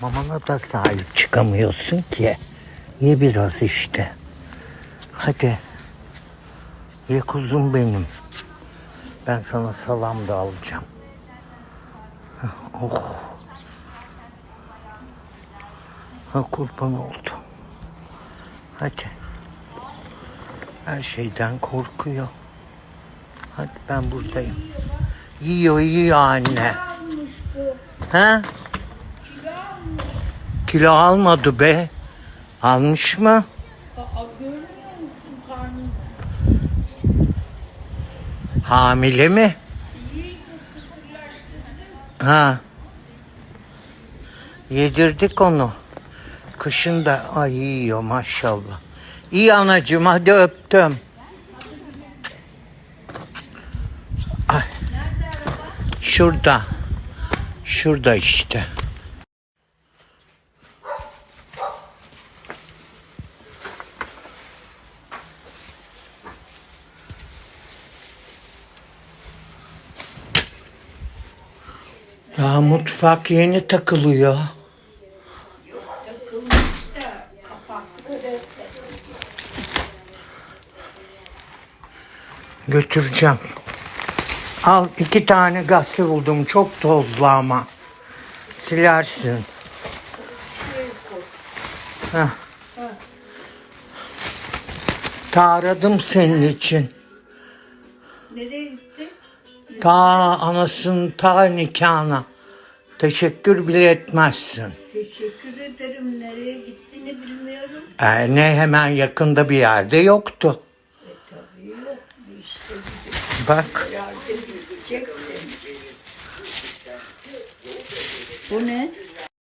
Mamana da sahip çıkamıyorsun ki. Ye biraz işte. Hadi. Ye kuzum benim. Ben sana salam da alacağım. Oh. Ha kurban oldu. Hadi. Her şeyden korkuyor. Hadi ben buradayım. Yiyor yiyor anne. Ha? Kilo almadı be. Almış mı? Hamile mi? Ha. Yedirdik onu. Kışın da ay yiyor maşallah. İyi anacığım hadi öptüm. Ay. Şurada. Şurada işte. Daha mutfak yeni takılıyor. Götüreceğim. Al iki tane gazete buldum. Çok tozlu ama. Silersin. Heh. Taradım senin için. nereye gitti? Ta anasının ta nikahına. Teşekkür bile etmezsin. Teşekkür ederim. Nereye gittiğini bilmiyorum. Ee, ne hemen yakında bir yerde yoktu. E tabii yok. İşte Bak herhalde gidecek de. Bu ne?